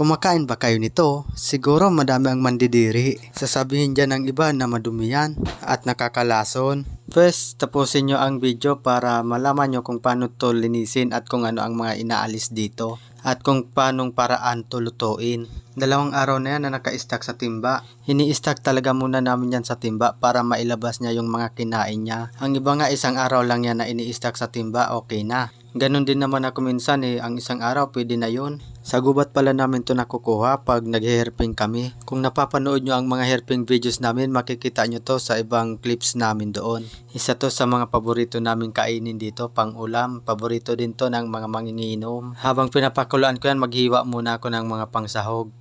Kumakain ba kayo nito? Siguro madami ang mandidiri. Sasabihin dyan ng iba na madumi yan at nakakalason. First, tapusin nyo ang video para malaman nyo kung paano to linisin at kung ano ang mga inaalis dito at kung paanong paraan to lutuin. Dalawang araw na yan na naka-stack sa timba. Hini-stack talaga muna namin yan sa timba para mailabas niya yung mga kinain niya. Ang iba nga isang araw lang yan na ini-stack sa timba, okay na. Ganon din naman ako minsan eh, ang isang araw pwede na yun. Sa gubat pala namin to nakukuha pag nag-hairping kami. Kung napapanood nyo ang mga hairping videos namin, makikita nyo to sa ibang clips namin doon. Isa to sa mga paborito namin kainin dito, pang ulam. Paborito din to ng mga manginginom. Habang pinapakuluan ko yan, maghiwa muna ako ng mga pangsahog.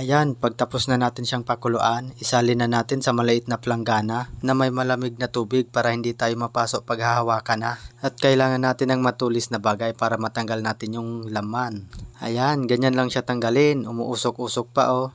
Ayan, pagtapos na natin siyang pakuluan, isalin na natin sa maliit na planggana na may malamig na tubig para hindi tayo mapasok pag hahawakan na. At kailangan natin ng matulis na bagay para matanggal natin yung laman. Ayan, ganyan lang siya tanggalin. Umuusok-usok pa oh.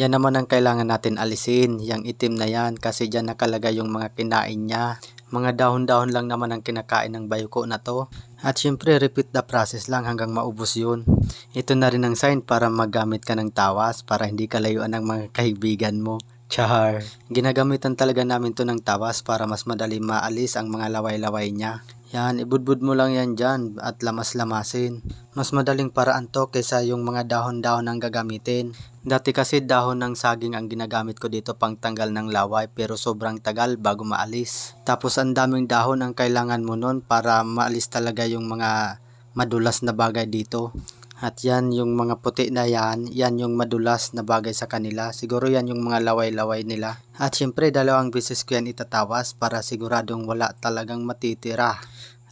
Yan naman ang kailangan natin alisin, yung itim na yan kasi dyan nakalagay yung mga kinain niya. Mga dahon-dahon lang naman ang kinakain ng bayuko na to. At syempre, repeat the process lang hanggang maubos yun. Ito na rin ang sign para magamit ka ng tawas para hindi ka layuan ng mga kaibigan mo. Char. Ginagamitan talaga namin to ng tawas para mas madali maalis ang mga laway-laway niya. Yan, ibudbud mo lang yan dyan at lamas-lamasin. Mas madaling paraan to kaysa yung mga dahon-dahon ang gagamitin. Dati kasi dahon ng saging ang ginagamit ko dito pang tanggal ng laway pero sobrang tagal bago maalis. Tapos ang daming dahon ang kailangan mo nun para maalis talaga yung mga madulas na bagay dito. At yan yung mga puti na yan, yan yung madulas na bagay sa kanila. Siguro yan yung mga laway-laway nila. At syempre dalawang beses ko yan itatawas para siguradong wala talagang matitira.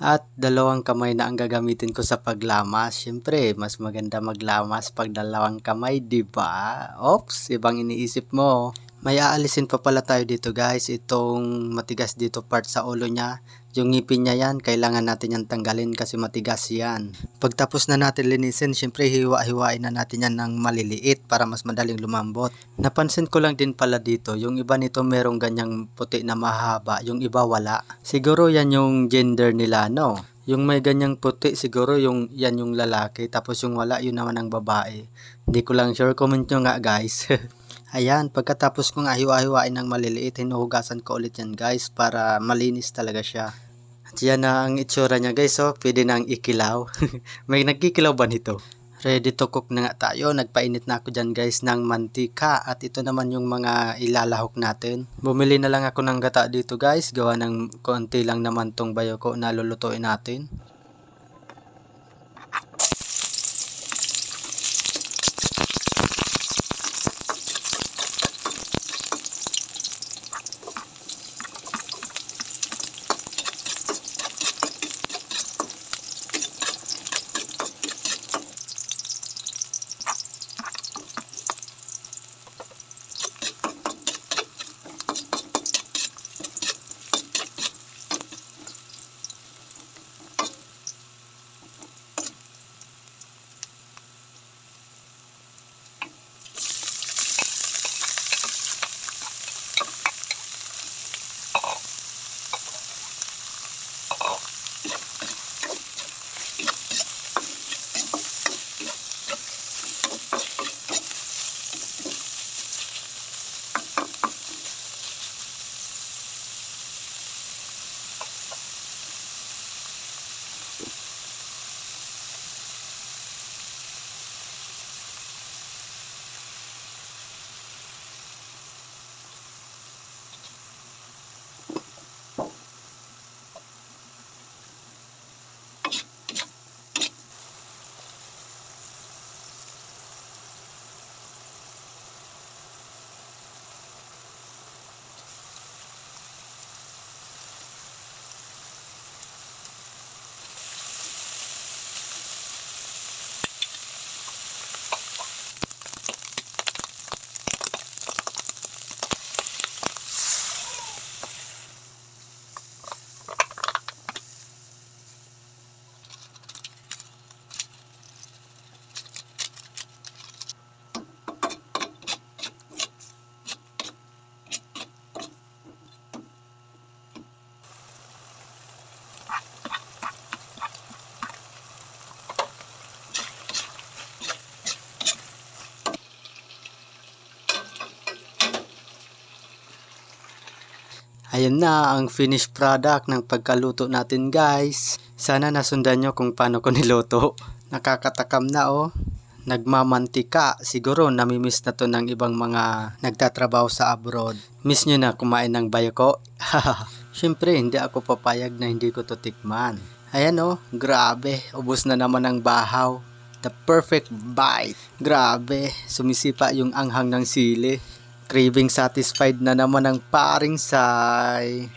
At dalawang kamay na ang gagamitin ko sa paglamas. Syempre, mas maganda maglamas pag dalawang kamay, di ba? Oops, ibang iniisip mo. May aalisin pa pala tayo dito guys. Itong matigas dito part sa ulo niya. Yung ngipin niya yan, kailangan natin yan tanggalin kasi matigas yan. Pagtapos na natin linisin, syempre hiwa-hiwain na natin yan ng maliliit para mas madaling lumambot. Napansin ko lang din pala dito, yung iba nito merong ganyang puti na mahaba, yung iba wala. Siguro yan yung gender nila, no? Yung may ganyang puti, siguro yung yan yung lalaki, tapos yung wala, yun naman ang babae. Hindi ko lang sure, comment nyo nga guys. Ayan, pagkatapos kong ahiwa-hiwain ng maliliit, hinuhugasan ko ulit yan guys para malinis talaga siya. At yan na ang itsura niya guys, oh. pwede nang ikilaw. May nagkikilaw ba nito? Ready to cook na nga tayo. Nagpainit na ako dyan guys ng mantika. At ito naman yung mga ilalahok natin. Bumili na lang ako ng gata dito guys. Gawa ng konti lang naman tong bayo ko na lulutuin natin. Ayan na ang finished product ng pagkaluto natin guys. Sana nasundan nyo kung paano ko niluto. Nakakatakam na oh. Nagmamantika. Siguro namimiss na to ng ibang mga nagtatrabaho sa abroad. Miss nyo na kumain ng bayoko? Siyempre, hindi ako papayag na hindi ko to tikman. Ayan oh, grabe. Ubus na naman ang bahaw. The perfect bite. Grabe, sumisipa yung anghang ng sili. Craving satisfied na naman ang paring say.